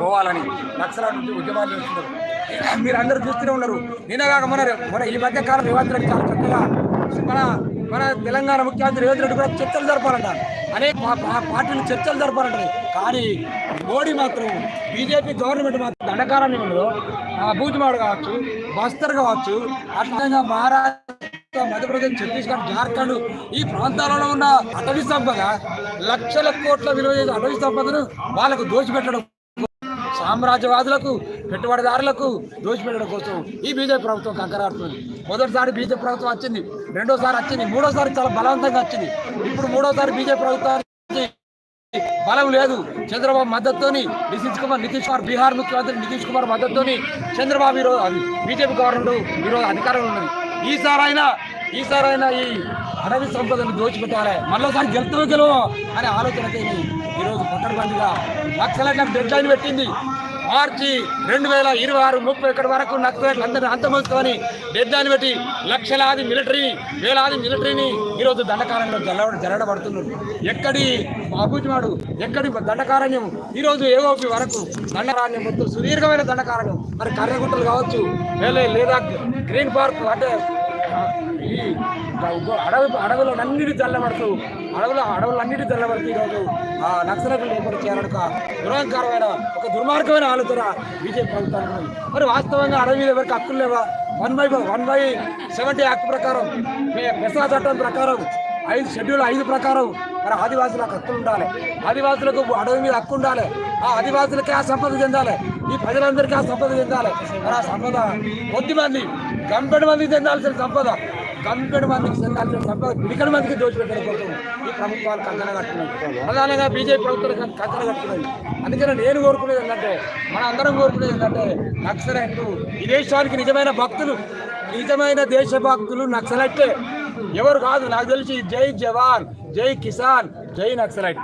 పోవాలని నక్సలైట్ నుంచి ఉద్యమాలు చేస్తున్నారు. మీరు అందరూ చూస్తూనే ఉన్నారు. నిన్నగాక మన మన ఈ మధ్య కాలం రేవంత్ రెడ్డి చాలా చక్కగా మన మన తెలంగాణ ముఖ్యమంత్రి రేవంత్ రెడ్డి కూడా చర్చలు జరపాలంట. అనేక పార్టీలు చర్చలు జరపాలంట కానీ మోడీ మాత్రం బీజేపీ గవర్నమెంట్ మాత్రం దండకారణ్యంలో బూజ్మాడు కావచ్చు బస్తర్ కావచ్చు అట్లా మహారాష్ట్ర మధ్యప్రదేశ్ ఛత్తీస్గఢ్ జార్ఖండ్ ఈ ప్రాంతాలలో ఉన్న అటవీ సంపద లక్షల కోట్ల విలువ అటవీ సంపదను వాళ్ళకు దోచిపెట్టడం సామ్రాజ్యవాదులకు పెట్టుబడిదారులకు దోచిపెట్టడం కోసం ఈ బీజేపీ ప్రభుత్వం కంకరాడుతుంది. మొదటిసారి బీజేపీ ప్రభుత్వం వచ్చింది రెండోసారి వచ్చింది మూడోసారి చాలా బలవంతంగా వచ్చింది. ఇప్పుడు మూడోసారి బీజేపీ ప్రభుత్వానికి బలం లేదు. చంద్రబాబు మద్దతుతోని నితీష్ కుమార్ నితీష్ కుమార్ బీహార్ ముఖ్యమంత్రి నితీష్ కుమార్ మద్దతుతోని చంద్రబాబు ఈరోజు అది బీజేపీ గవర్నమెంట్ ఈరోజు అధికారంలో ఉన్నది. ఈసారైనా ఈసారైనా ఈ అడవి సంపదను దోచిపెట్టాలి. మళ్ళీసారి గెలుతూ గెలవో అనే ఆలోచనతో ఈరోజు పట్టణబందిగా నక్సలైట్లకు డెడ్ లైన్ పెట్టింది. మార్చి రెండు వేల ఇరవై ఆరు ముప్పై ఒకటి వరకు నక్సలైట్లు అందరినీ అంతమవుతామని డెడ్ లైన్ పెట్టి లక్షలాది మిలిటరీ వేలాది మిలిటరీని ఈరోజు దండకారణ్యంలో జరగడం జరగబడుతున్నారు ఎక్కడి అభుజ్మాడు ఎక్కడి దండకారణ్యం? ఈరోజు ఏఓపి వరకు దండకారణ్యం మొత్తం సుదీర్ఘమైన దండకారణ్యం. మరి కర్రగుట్టలు కావచ్చు వేలే లేదా గ్రీన్ పార్క్ అంటే అడవి అడవులు అన్నిటి జల్లబడుతూ అడవులు అడవులు అన్నిటి జల్లబడుతూ ఈరోజు ఆ నక్సలైట్లు ఏర్పాటు చేయాలనుక దురహంకారమైన ఒక దుర్మార్గమైన ఆలోచన బీజేపీ ప్రభుత్వానికి మరి వాస్తవంగా అడవి మీద ఎవరికి హక్కులు లేవా? One by one by seventy act ప్రకారం పెసా చట్టం ప్రకారం ఐదు షెడ్యూల్ ఐదు ప్రకారం మరి ఆదివాసులకు హక్కులు ఉండాలి. ఆదివాసులకు అడవి మీద హక్కు ఉండాలి. ఆ ఆదివాసులకే ఆ సంపద చెందాలి. ఈ ప్రజలందరికీ ఆ సంపద చెందాలి. మరి ఆ సంపద కొద్దిమంది గంపెడు మందికి చెందాల్సిన సంపద గంపెడు మందికి చెందాల్సిన సంపద పిడికడి మందికి దోచిపెట్టడం కోసం ఈ ప్రభుత్వాలు కంకణ కట్టుకున్నాయి. ప్రధానంగా బీజేపీ ప్రభుత్వాలు కంకణ కట్టుకున్నాయి. అందుకని నేను కోరుకునేది ఏంటంటే మన అందరం కోరుకునేది ఏంటంటే నక్సలైట్లు ఈ దేశానికి నిజమైన భక్తులు నిజమైన దేశభక్తులు నక్సలైట్లే. ఎవరు కాదు నాకు తెలిసి జై జవాన్ జై కిసాన్ జై నక్సలైట్.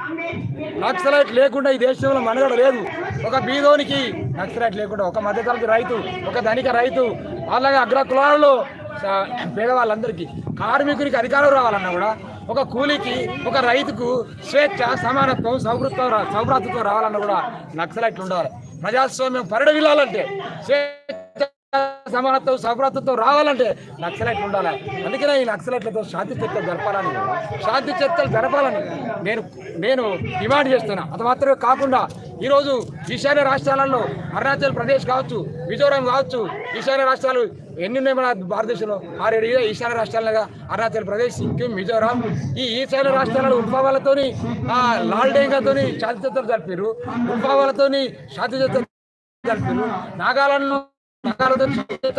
నక్సలైట్ లేకుండా ఈ దేశంలో మనుగడ లేదు. ఒక బీదోనికి నక్సలైట్ లేకుండా ఒక మధ్యతరగతి రైతు ఒక ధనిక రైతు అలాగే అగ్ర కులాలలో పేదవాళ్ళందరికీ కార్మికునికి అధికారం రావాలన్నా కూడా ఒక కూలీకి ఒక రైతుకు స్వేచ్ఛ సమానత్వం సౌభృత్వం రా- సౌభ్రాతృత్వం రావాలన్నా కూడా నక్సలైట్లు ఉండాలి. ప్రజాస్వామ్యం పరిడవిల్లాలంటే స్వేచ్ఛ సమానత్వం సౌభ్రాతృత్వం రావాలంటే నక్సలైట్లు ఉండాలి. అందుకనే ఈ నక్సలైట్లతో శాంతి చర్చలు జరపాలని శాంతి చర్చలు జరపాలని నేను నేను డిమాండ్ చేస్తున్నా. అది మాత్రమే కాకుండా ఈరోజు ఈశాన్య రాష్ట్రాలలో అరుణాచల్ ప్రదేశ్ కావచ్చు మిజోరాం కావచ్చు ఈశాన్య రాష్ట్రాలు ఎన్ని ఉన్నాయి మన భారతదేశంలో? ఆరేడు ఈశాన్య రాష్ట్రాలుగా అరుణాచల్ ప్రదేశ్ సిక్కిం మిజోరాం. ఈ ఈశాన్య రాష్ట్రాలలో ఉద్భవాలతోని లాల్ శాంతి చర్చలు జరిపారు. ఉద్భవాలతోని శాంతి చర్చలు జరిపారు నాగాలను నాగాలతో శాంతి